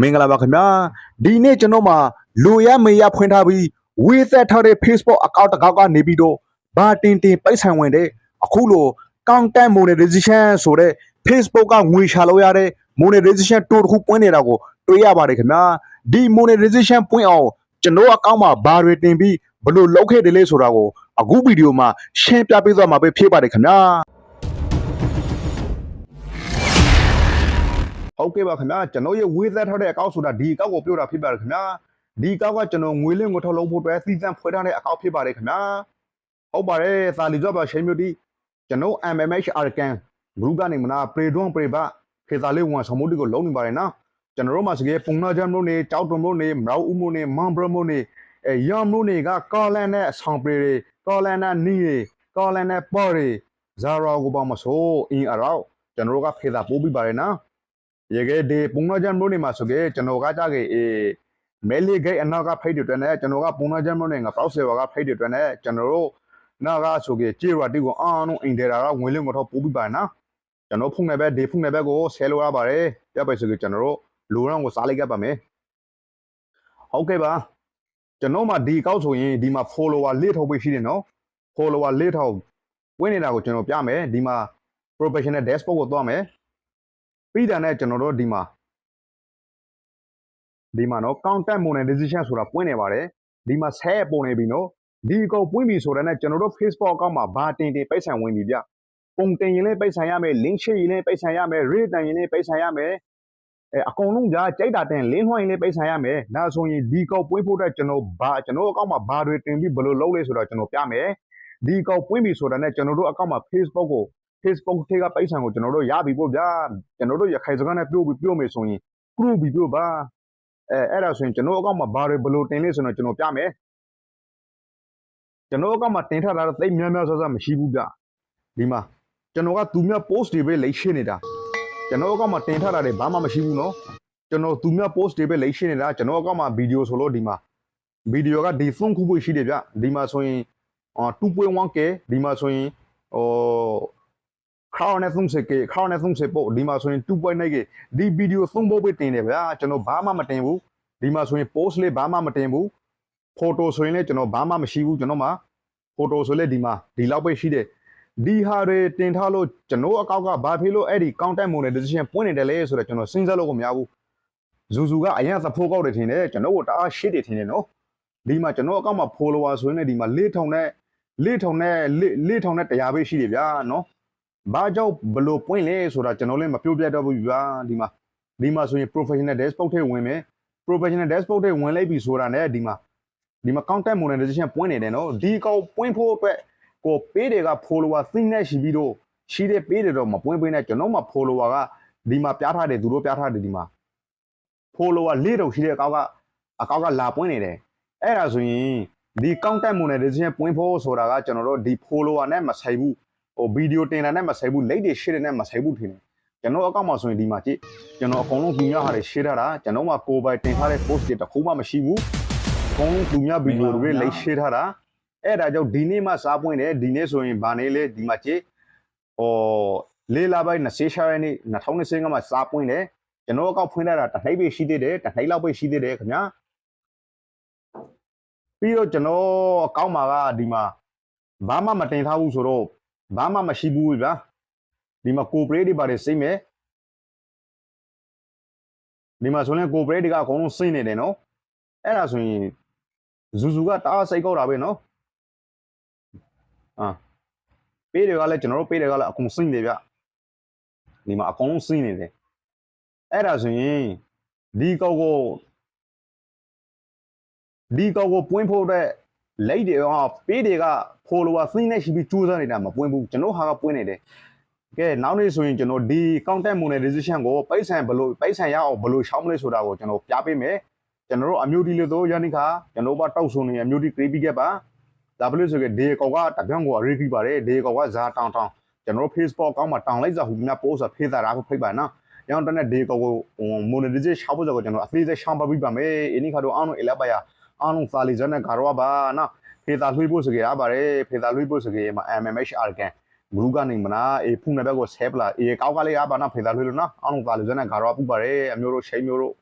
မင်္ဂလာပါခင်ဗျာဒီနေ့ကျွန်တော်မှာလူရမေရဖွင့်ထားပြီးဝေသက်ထားတဲ့ Facebook account တစ်ခေါက်ကနေပြီးတော့ဘာတင်တင်ပိုက်ဆံဝင်တဲ့အခုလို content monetization ဆိုတဲ့ Facebook ကငွေရှာလို့ရတဲ့ monetization tool တစ်ခုပွင့်နေတာကိုတွေ့ရပါတယ်ခင်ဗျာဒီ monetization ပွင့်အောင်ကျွန်တော်အကောင့်မှာဘာတွေတင်ပြီးဘယ်လိုလုပ်ခဲ့တယ်လဲဆိုတာကိုအခုဗီဒီယိုမှာရှင်းပြပေးသွားမှာပဲဖြစ်ပါတယ်ခင်ဗျာ ဟုတ်ကဲ့ပါခင်ဗျာကျွန်တော်ရဲ့ဝေးသက်ထားတဲ့အကောင့်ဆိုတာဒီအကောင့်ကိုပြောတာဖြစ်ပါတယ်ခင်ဗျာဒီအကောင့်ကကျွန်တော်ငွေလင်းကိုထုတ်လုပ်ဖို့အတွက်စီစဉ်ဖွဲ့ထားတဲ့အကောင့်ဖြစ်ပါတယ်ခင်ဗျာဟုတ်ပါတယ်သာလီကြော့ပါရှိမျိုးတီကျွန်တော် MMH Arcan group ကနေမနာပရေဒွန်ပရေဘခေသာလေးဝန်ဆောင်မှုတွေကိုလုံးနေပါတယ်နော်ကျွန်တော်တို့မှာစကေပုံနာဂျမ်လို့နေကြောက်တုံလို့နေမရောက်ဦးမို့နေမန်ဘရမို့နေအဲရမ်လို့နေကကော်လန်နဲ့အဆောင်ပရေတွေကော်လန်နဲ့နီးတွေကော်လန်နဲ့ပေါ်တွေဇာရာကိုပါမဆိုးအင်းအရောက်ကျွန်တော်တို့ကခေသာပိုးပြီးပါတယ်နော် ရေကဒီပုံနာဂျမ်လို့နေမှာဆိုကေကျွန်တော်ကကြကေအေမဲလီဂိတ်အနောက်ကဖိတ်တွေတွင်နဲ့ကျွန်တော်ကပုံနာဂျမ်လို့နေငါပေါ့ဆေဝါကဖိတ်တွေတွင်နဲ့ကျွန်တော်တို့နာကဆိုကေကြေရတီကိုအာနုအင်ဒေရာကဝင်လင်းကိုတော့ပို့ပြီးပါနော်ကျွန်တော်ဖုန်နေပဲဒီဖုန်နေပဲကိုဆဲလို့ရပါတယ်ပြပဲဆိုကေကျွန်တော်တို့လူရောင်းကိုစားလိုက်ခဲ့ပါမယ်ဟုတ်ကဲ့ပါကျွန်တော်မှဒီကောက်ဆိုရင်ဒီမှာ follower လေးထောက်ပေးရှိတယ်နော် follower လေးထောက်ဝင်နေတာကိုကျွန်တော်ပြမယ်ဒီမှာ professional dashboard ကိုသွားမယ် ပြီးတာနဲ့ကျွန်တော်တို့ဒီမှာဒီမှာနော် content monetization ဆိုတာပွင့်နေပါတယ်ဒီမှာဆဲပုံနေပြီနော်ဒီအကောပွင့်ပြီဆိုတော့ねကျွန်တော်တို့ Facebook အကောင့်မှာဘာတင်တင်ပိတ်ဆံဝင်ပြီဗျပုံတင်ရင်လည်းပိတ်ဆံရမယ် link share ရင်လည်းပိတ်ဆံရမယ် rate တန်ရင်လည်းပိတ်ဆံရမယ်အဲအကုန်လုံးကြာကြိုက်တာတင် link နှွှိုင်းရင်လည်းပိတ်ဆံရမယ်ဒါဆိုရင်ဒီကောပွင့်ဖို့အတွက်ကျွန်တော်ဘာကျွန်တော်အကောင့်မှာဘာတွေတင်ပြီးဘယ်လိုလုပ်လဲဆိုတော့ကျွန်တော်ပြမယ်ဒီကောပွင့်ပြီဆိုတော့ねကျွန်တော်တို့အကောင့်မှာ Facebook ကို Facebook ထဲကပိတ်ဆံကိုကျွန်တော်တို့ရပြီပေါ့ဗျာကျွန်တော်တို့ရခိုင်စကားနဲ့ပြောပြီးပြောမယ်ဆိုရင် group ပြီးပြောပါအဲအဲ့ဒါဆိုရင်ကျွန်တော်အကောင့်မှာဘာတွေဘယ်လိုတင်လဲဆိုတော့ကျွန်တော်ပြမယ်ကျွန်တော်အကောင့်မှာတင်ထားတာတော့သိပ်များများဆဆမရှိဘူးဗျဒီမှာကျွန်တော်ကသူများ post တွေပဲလိမ့်ရှင်းနေတာကျွန်တော်အကောင့်မှာတင်ထားတာတွေဘာမှမရှိဘူးနော်ကျွန်တော်သူများ post တွေပဲလိမ့်ရှင်းနေတာကျွန်တော်အကောင့်မှာဗီဒီယိုဆိုလို့ဒီမှာဗီဒီယိုကဒီသုံးခုပဲရှိတယ်ဗျဒီမှာဆိုရင်အာ 2.1k ဒီမှာဆိုရင်ဟို crown နဲ့ 30k crown နဲ့30ပို့ဒီမှာဆိုရင် 2.9k ဒီဗီဒီယိုသုံးပုတ်ပဲတင်တယ်ဗျာကျွန်တော်ဘာမှမတင်ဘူးဒီမှာဆိုရင် post လေးဘာမှမတင်ဘူး photo ဆိုရင်လည်းကျွန်တော်ဘာမှမရှိဘူးကျွန်တော်မှာ photo ဆိုလည်းဒီမှာဒီလောက်ပဲရှိတယ်ဒီဟာတွေတင်ထားလို့ကျွန်တော်အကောက်ကဘာဖြစ်လို့အဲ့ဒီ content monetization ပွင့်နေတယ်လဲဆိုတော့ကျွန်တော်စဉ်းစားလို့ကိုမရဘူးဇူဇူကအရင်သဖို့ကောက်တယ်ထင်တယ်ကျွန်တော်ကတအားရှိတယ်ထင်တယ်နော်ဒီမှာကျွန်တော်အကောက်မှာ follower ဆိုရင်လည်းဒီမှာ4000နဲ့4000နဲ့4000နဲ့100ပဲရှိတယ်ဗျာနော် ဘာကြောင့်ဘလို့ပွင့်လဲဆိုတာကျွန်တော်လည်းမပြောပြတော့ဘူးဗျာဒီမှာဒီမှာဆိုရင် professional dashboard ထဲဝင်မယ် professional dashboard ထဲဝင်လိုက်ပြီဆိုတာနဲ့ဒီမှာဒီမှာ content monetization ပွင့်နေတယ်နော်ဒီကောင်ပွင့်ဖို့အတွက်ကိုပေးတွေက follower သိနေရှိပြီးတော့ရှိတဲ့ပေးတွေတော့မပွင့်ပေးနဲ့ကျွန်တော်မှ follower ကဒီမှာပြထားတယ်သူတို့ပြထားတယ်ဒီမှာ follower လေးတော့ရှိတဲ့အကောက်ကအကောက်ကလာပွင့်နေတယ်အဲ့ဒါဆိုရင်ဒီ content monetization ပွင့်ဖို့ဆိုတာကကျွန်တော်တို့ဒီ follower နဲ့မဆိုင်ဘူး ဟိုဗီဒီယိုတင်တာနဲ့မဆိုင်ဘူးလိတ်တွေရှေ့တယ်နဲ့မဆိုင်ဘူးထင်တယ်ကျွန်တော်အကောင့်မှာဆိုရင်ဒီမှာကြည့်ကျွန်တော်အကုန်လုံးသူများဟာတွေရှေ့ထားတာကျွန်တော်မှကိုယ်ပိုင်တင်ထားတဲ့ post တွေတစ်ခုမှမရှိဘူးအကုန်လုံးသူများဗီဒီယိုတွေလိတ်ရှေ့ထားတာအဲ့ဒါကြောင့်ဒီနေ့မှစားပွင့်တယ်ဒီနေ့ဆိုရင်ဗာနေလေဒီမှာကြည့်ဟိုလေးလာပိုင်း26ရက်နေ့2020ကမှစားပွင့်တယ်ကျွန်တော်အကောင့်ဖွင့်လာတာတစ်နှိပ်ပဲရှိသေးတယ်တစ်နှိပ်လောက်ပဲရှိသေးတယ်ခင်ဗျာပြီးတော့ကျွန်တော်အကောင့်မှာကဒီမှာဘာမှမတင်ထားဘူးဆိုတော့ ဘာမှမရှိဘူးဗျာဒီမှာကိုပရေးတွေပါတယ်စိမ့်မယ်ဒီမှာဆိုရင်ကိုပရေးတွေကအကုန်လုံးစိမ့်နေတယ်နော်အဲ့ဒါဆိုရင်ဇူဇူကတအားစိတ်ကောက်တာပဲနော်အာပေးတွေကလည်းကျွန်တော်တို့ပေးတွေကလည်းအကုန်စိမ့်နေဗျဒီမှာအကုန်လုံးစိမ့်နေတယ်အဲ့ဒါဆိုရင်ဒီကောက်ကိုဒီကောက်ကိုပွင့်ဖို့အတွက် လိတ်တွေဟာပေးတွေက follower သိနေရှိပြီးစူးစမ်းနေတာမပွင့်ဘူးကျွန်တော်ဟာကပွင့်နေတယ်ကဲနောက်နေ့ဆိုရင်ကျွန်တော်ဒီ content monetization ကိုပိုက်ဆံဘလို့ပိုက်ဆံရအောင်ဘလို့ရှောင်းမလဲဆိုတာကိုကျွန်တော်ပြပေးမယ်ကျွန်တော်တို့အမျိုးဒီလို့သောယန္နိခါကျွန်တော်ဘာတောက်ဆုံနေအမျိုးဒီ creepy ကပါဒါဘလို့ဆိုကေဒီကောကတပြောင်းကို ready ပါတယ်ဒီကောကဇာတောင်းတောင်းကျွန်တော်တို့ Facebook ကောင်းမှာတောင်းလိုက်စားဟူမြတ်ပို့စာဖေးတာရာဖိတ်ပါနော်ရောင်းတနဲ့ဒီကောကို monetization ရှောင်းဖို့ဆိုတော့ကျွန်တော်အသေးစိတ်ရှောင်းပါပြီးပါမယ်အင်းခါတော့အားလုံးအလပ်ပါရ အားလုံးစာလီဇန်နဲ့ဂါရောပါနော်ဖေတာလွှိဖို့စကေရပါတယ်ဖေတာလွှိဖို့စကေမှာ MMH Arcan ဂရုကနေမနာအေဖုန်တဲ့ဘက်ကိုဆဲပလာအေကောက်ကလေးရပါနော်ဖေတာလွှိလို့နော်အောင်လုံးပါလူစနဲ့ဂါရောပူပါတယ်အမျိုးတို့ရှိမျိုးတို့